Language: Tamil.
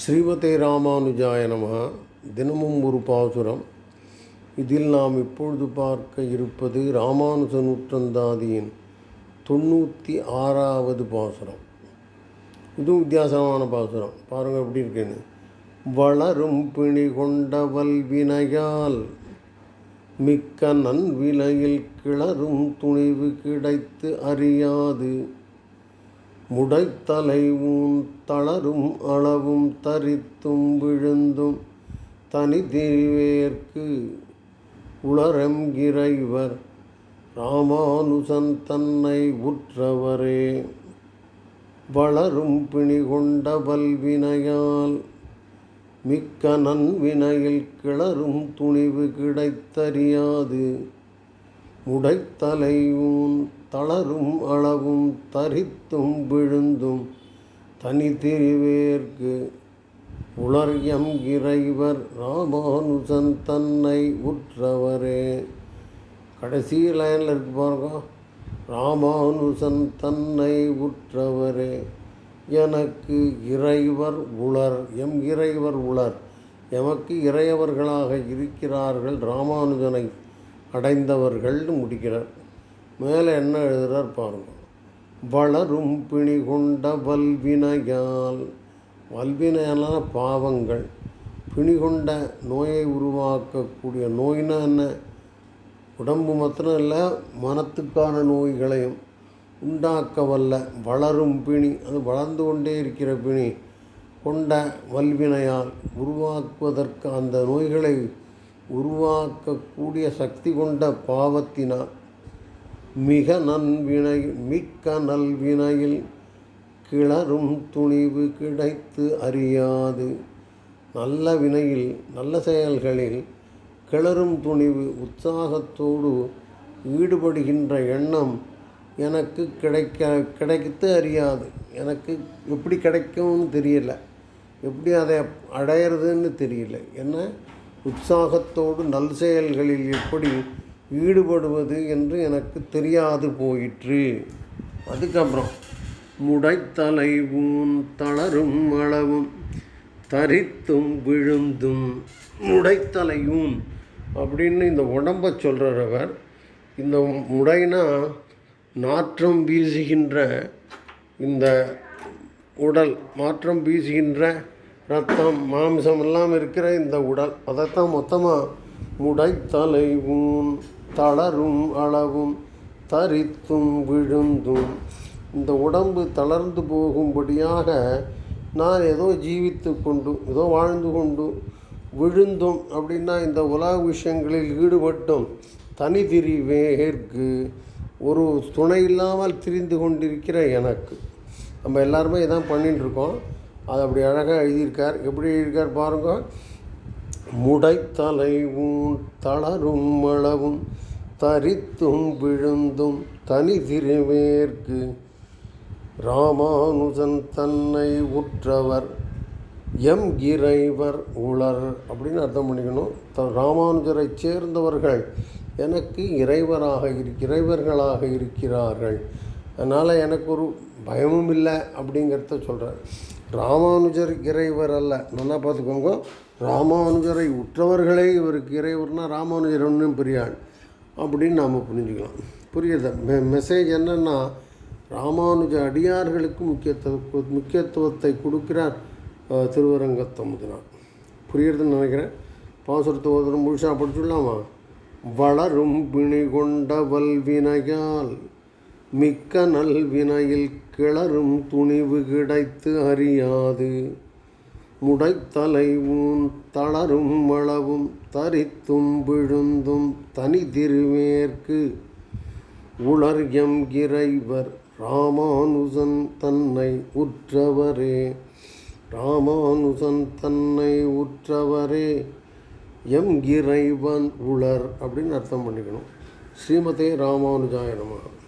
ஸ்ரீமதே ராமானுஜாய நம தினமும் ஒரு பாசுரம். இதில் நாம் இப்பொழுது பார்க்க இருப்பது ராமானுஜ நூற்றந்தாதியின் தொண்ணூற்றி ஆறாவது பாசுரம். இதுவும் வித்தியாசமான பாசுரம். பாருங்கள் எப்படி இருக்குன்னு. வளரும் பிணி கொண்ட வல்வினையால் மிக்க நன்விலையில் கிளறும் துணிவு கிடைத்து அறியாது. முடைத்தலை ஊன் தளரும் அளவும் தரித்தும் விழுந்தும் தனிதிரிவேற்கு உளரம் இறைவர் ராமானுசன் தன்னை உற்றவரே. வளரும் பிணி கொண்ட வல்வினையால் மிக்க நன்வினையில் கிளறும் துணிவு கிடைத்தறியாது. உடைத்தலையும் தளரும் அளவும் தரித்தும் விழுந்தும் தனித்திரிவேற்கு உளர்யம் இறைவர் ராமானுஜன் தன்னை உற்றவரே. கடைசி லைனில் இருக்கு பாருங்க. ராமானுஜன் தன்னை உற்றவரே. எனக்கு இறைவர் உளர் எம் இறைவர் உளர் எமக்கு இறையவர்களாக இருக்கிறார்கள் ராமானுஜனை. அடைந்தவர்கள்னு முடிக்கிறார் மேலே என்ன எழுதுகிறார் பாருங்க. வளரும் பிணி கொண்ட வல்வினையால் வல்வினையான பாவங்கள். பிணி கொண்ட நோயை உருவாக்கக்கூடிய நோயினா என்ன? உடம்பு மாத்திரம் இல்லை மனத்துக்கான நோய்களையும் உண்டாக்க வல்ல வளரும் பிணி அது வளர்ந்து கொண்டே இருக்கிற பிணி கொண்ட வல்வினையால் உருவாக்குவதற்கு அந்த நோய்களை உருவாக்கக்கூடிய சக்தி கொண்ட பாவத்தினால் மிக நன்வினை மிக்க நல்வினையில் கிளறும் துணிவு கிடைத்து அறியாது. நல்ல வினையில் நல்ல செயல்களில் கிளறும் துணிவு உற்சாகத்தோடு ஈடுபடுகின்ற எண்ணம் எனக்கு கிடைக்க கிடைத்து அறியாது. எனக்கு எப்படி கிடைக்கும்னு தெரியல. எப்படி அதை அடையிறதுன்னு தெரியல. என்ன? உற்சாகத்தோடு நல் செயல்களில் எப்படி ஈடுபடுவது என்று எனக்கு தெரியாது போயிற்று. அதுக்கப்புறம் முடைத்தலை ஊன் தளரும் அளவும் தரித்தும் விழுந்தும் முடைத்தலையும் அப்படின்னு இந்த உடம்பை சொல்கிறவர் இந்த முடைனா நாற்றம் வீசுகின்ற இந்த உடல் மாற்றம் வீசுகின்ற ரத்தம் மாம்சம் எல்லாம் இருக்கிற இந்த உடல் அதைத்தான் மொத்தமாக முடைத்தலைவும் தளரும் அளவும் தரித்தும் விழுந்தும். இந்த உடம்பு தளர்ந்து போகும்படியாக நான் ஏதோ ஜீவித்து கொண்டு ஏதோ வாழ்ந்து கொண்டு விழுந்தும் அப்படின்னா இந்த உலக விஷயங்களில் ஈடுபட்டும் தனி திரிவேற்கு ஒரு துணை இல்லாமல் திரிந்து கொண்டிருக்கிற எனக்கு. நம்ம எல்லாருமே இதான் பண்ணிகிட்டு இருக்கோம். அது அப்படி அழகாக எழுதியிருக்கார். எப்படி எழுதியிருக்கார் பாருங்க. முடைத்தலைவும் தளரும் அளவும் தரித்தும் விழுந்தும் தனி திருவேற்கு ராமானுஜன் தன்னை உற்றவர் எம் இறைவர் உளர் அப்படின்னு அர்த்தம் பண்ணிக்கணும். த ராமானுஜரை சேர்ந்தவர்கள் எனக்கு இறைவராக இரு இறைவர்களாக இருக்கிறார்கள். அதனால் எனக்கு ஒரு பயமும் இல்லை அப்படிங்கிறத சொல்கிறார் ராமானுஜர் இறைவர் அல்ல. நல்லா பார்த்துக்கோங்க. ராமானுஜரை உற்றவர்களே இவருக்கு இறைவர்னால் ராமானுஜர் ஒன்றும் பெரியாள் அப்படின்னு நாம் புரிஞ்சுக்கலாம். புரியுது? மெ மெசேஜ் என்னென்னா ராமானுஜ அடியார்களுக்கு முக்கியத்துவ முக்கியத்துவத்தை கொடுக்கிறார் திருவரங்கத்தமுதினார். புரியுறதுன்னு நினைக்கிறேன். பாசுரத்தை ஒரு முழுசாக படிச்சுடலாமா? வளரும் பிணி கொண்ட வல்வினையால் மிக்க நல்வினையில் கிளறும் துணிவு கிடைத்து அறியாது. முடைத்தலை ஊன் தளரும் அளவும் தரித்தும் விழுந்தும் தனி உளர் எம் இறைவர் ராமானுஜன் தன்னை உற்றவரே. ராமானுஜன் தன்னை உற்றவரே. எம் இறைவன் உளர் அப்படின்னு அர்த்தம் பண்ணிக்கணும். ஸ்ரீமதே ராமானுஜாயனமாக